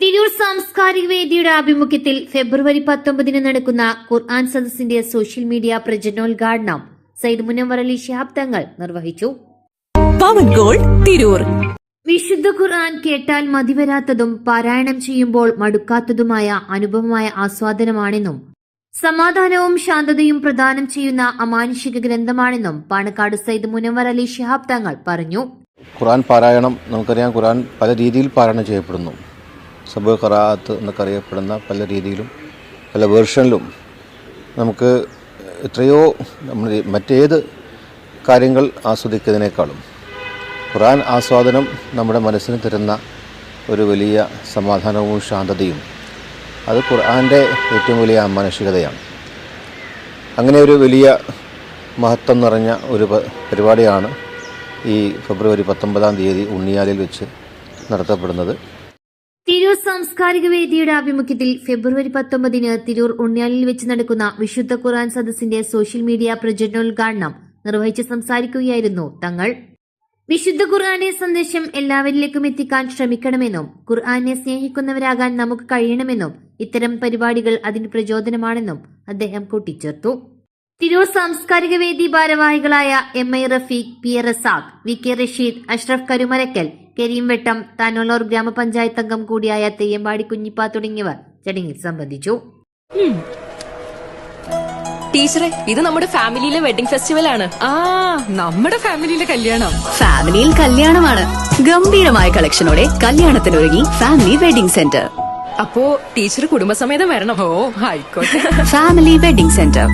തിരൂർ സാംസ്കാരിക വേദിയുടെ ആഭിമുഖ്യത്തിൽ ഫെബ്രുവരി പത്തൊമ്പതിന് നടക്കുന്ന ഖുർആൻ സദസ്സിന്റെ സോഷ്യൽ മീഡിയ പ്രചരണോദ്ഘാടനം സയ്യിദ് മുനവർ അലി ശിഹാബ് തങ്ങൾ നിർവഹിച്ചു. പവൻ ഗോൾ തിരൂർ. വിശുദ്ധ ഖുർആൻ കേട്ടാൽ മതിവരാത്തതും പാരായണം ചെയ്യുമ്പോൾ മടുക്കാത്തതുമായ അനുഭവമായ ആസ്വാദനമാണെന്നും സമാധാനവും ശാന്തതയും പ്രദാനം ചെയ്യുന്ന അമാനുഷിക ഗ്രന്ഥമാണെന്നും പാണക്കാട് സയ്യിദ് മുനവർ അലി ഷിഹാബ് തങ്ങൾ പറഞ്ഞു. ഖുർആൻ പാരായണം നമുക്കറിയാം ഖുർആൻ പല രീതിയിൽ പാരായണം ചെയ്യപ്പെടുന്നു. സബ് ഖറാത്ത് എന്നൊക്കെ അറിയപ്പെടുന്ന പല രീതിയിലും പല വേർഷനിലും നമുക്ക് എത്രയോ നമ്മൾ മറ്റേത് കാര്യങ്ങൾ ആസ്വദിക്കുന്നതിനേക്കാളും ഖുറാൻ ആസ്വാദനം നമ്മുടെ മനസ്സിന് തരുന്ന ഒരു വലിയ സമാധാനവും ശാന്തതയും അത് ഖുർആന്റെ ഏറ്റവും വലിയ മാനസികതയാണ് അങ്ങനെ ഒരു വലിയ മഹത്വം നിറഞ്ഞ ഒരു പരിപാടിയാണ് ഈ ഫെബ്രുവരി പത്തൊമ്പതാം തീയതി ഉണ്ണിയാലിൽ വെച്ച് നടത്തപ്പെടുന്നത്. തിരൂർ സാംസ്കാരിക വേദിയുടെ ആഭിമുഖ്യത്തിൽ ഫെബ്രുവരി പത്തൊമ്പതിന് തിരൂർ ഉണ്ണിയാലിൽ വെച്ച് നടക്കുന്ന വിശുദ്ധ ഖുർആൻ സദസ്സിന്റെ സോഷ്യൽ മീഡിയ പ്രചരണോദ്ഘാടനം നിർവഹിച്ച് സംസാരിക്കുകയായിരുന്നു തങ്ങൾ. വിശുദ്ധ ഖുർആാന്റെ സന്ദേശം എല്ലാവരിലേക്കും എത്തിക്കാൻ ശ്രമിക്കണമെന്നും ഖുർആാനെ സ്നേഹിക്കുന്നവരാകാൻ നമുക്ക് കഴിയണമെന്നും ഇത്തരം പരിപാടികൾ അതിന് പ്രചോദനമാണെന്നും അദ്ദേഹം കൂട്ടിച്ചേർത്തു. തിരൂർ സാംസ്കാരിക വേദി ഭാരവാഹികളായ M I Rafeeq P A Razak V K Rasheed Ashraf Karumarakkal Kareem Vettam Thanalur ഗ്രാമപഞ്ചായത്ത് അംഗം കൂടിയായ തെയ്യമ്പാടി കുഞ്ഞിപ്പ തുടങ്ങിയവർ ചടങ്ങിൽ സംബന്ധിച്ചു. ടീച്ചറെ ഇത് നമ്മുടെ ഫാമിലിയിലെ വെഡിംഗ് ഫെസ്റ്റിവൽ ആണ്. ആ നമ്മുടെ ഫാമിലിയിലെ കല്യാണം. ഫാമിലിയിൽ കല്യാണമാണ്. ഗംഭീരമായ കളക്ഷനോടെ കല്യാണത്തിനൊരുങ്ങി ഫാമിലി വെഡിംഗ് സെന്റർ. അപ്പോ ടീച്ചർ കുടുംബസമേതം വരണം. ഓ ആയിക്കോട്ടെ ഫാമിലി വെഡിംഗ് സെന്റർ.